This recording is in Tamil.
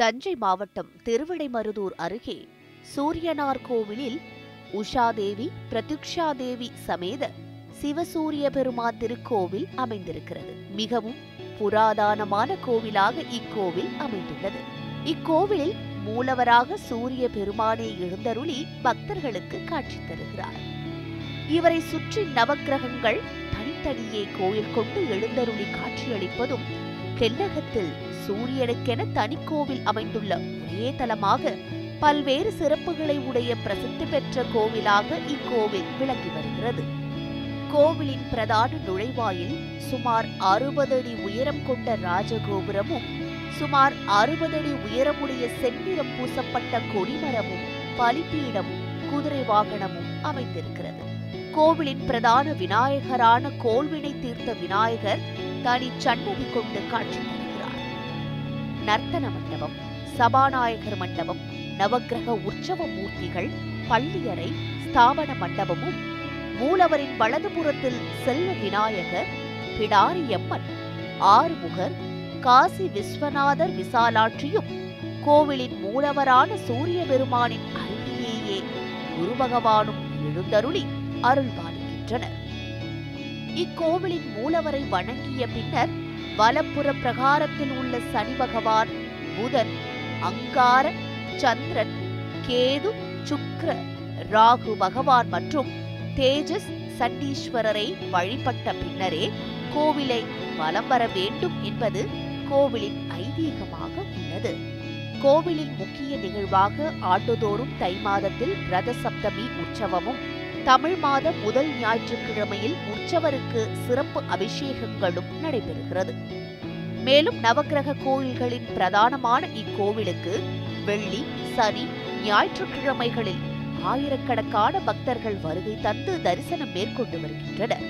தஞ்சை மாவட்டம் திருவிடைமருதூர் அருகே சூரியனார் கோவிலில் உஷாதேவி பிரத்யுக்ஷாதேவி சமேத சிவசூரிய பெருமான் திருக்கோவில் அமைந்திருக்கிறது. மிகவும் புராதனமான கோவிலாக இக்கோவில் அமைந்துள்ளது. இக்கோவிலில் மூலவராக சூரிய பெருமானை எழுந்தருளி பக்தர்களுக்கு காட்சி தருகிறார். இவரை சுற்றி நவக்கிரகங்கள் தனித்தனியே கோயில் கொண்டு எழுந்தருளி காட்சியளிப்பதும் தென்னகத்தில் சூரியனுக்கென தனிக்கோவில் அமைந்துள்ள ஒரே தலமாக பல்வேறு சிறப்புகளை உடைய பிரசித்தி பெற்ற கோவிலாக இக்கோவில் விளங்கி வருகிறது. கோவிலின் பிரதான நுழைவாயில் சுமார் அறுபது அடி உயரம் கொண்ட ராஜகோபுரமும் சுமார் அறுபது அடி உயரமுடைய செந்நிறம் பூசப்பட்ட கொடிமரமும் பலிப்பீடமும் குதிரை வாகனமும் அமைந்திருக்கிறது. கோவிலின் பிரதான விநாயகரான கோல்வினை தீர்த்த விநாயகர் தனி சன்னதி கொண்டு காட்சி தருகிறார். நர்த்தன மண்டபம் சபாநாயகர் மண்டபம் நவகிரக உற்சவ மூர்த்திகள் பள்ளியறை ஸ்தாபன மண்டபமும் மூலவரின் வலதுபுறத்தில் செல்வ விநாயகர் பிடாரியம்மன் ஆறுமுகர் காசி விஸ்வநாதர் விசாலாட்சியும் கோவிலின் மூலவரான சூரிய பெருமானின் அருகிலேயே குரு பகவானும் எழுந்தருளி அருள்பாலிக்கின்றனர். இக்கோவிலின் மூலவரை வணங்கிய பின்னர் வலப்புற பிரகாரத்தில் உள்ள சனி பகவான் புதன் அங்கார சந்திரன் கேது சுக்ர ராகு பகவான் மற்றும் தேஜஸ் சண்டீஸ்வரரை வழிபட்ட பின்னரே கோவிலை வலம் வர வேண்டும் என்பது கோவிலின் ஐதீகமாக உள்ளது. கோவிலின் முக்கிய நிகழ்வாக ஆண்டுதோறும் தை மாதத்தில் ரத சப்தமி உற்சவமும் தமிழ் மாத முதல் ஞாயிற்றுக்கிழமையில் உற்சவருக்கு சிறப்பு அபிஷேகங்களும் நடைபெறுகிறது. மேலும் நவக்கிரக கோயில்களின் பிரதானமான இக்கோவிலுக்கு வெள்ளி சனி ஞாயிற்றுக்கிழமைகளில் ஆயிரக்கணக்கான பக்தர்கள் வருகை தந்து தரிசனம் மேற்கொண்டு வருகின்றனர்.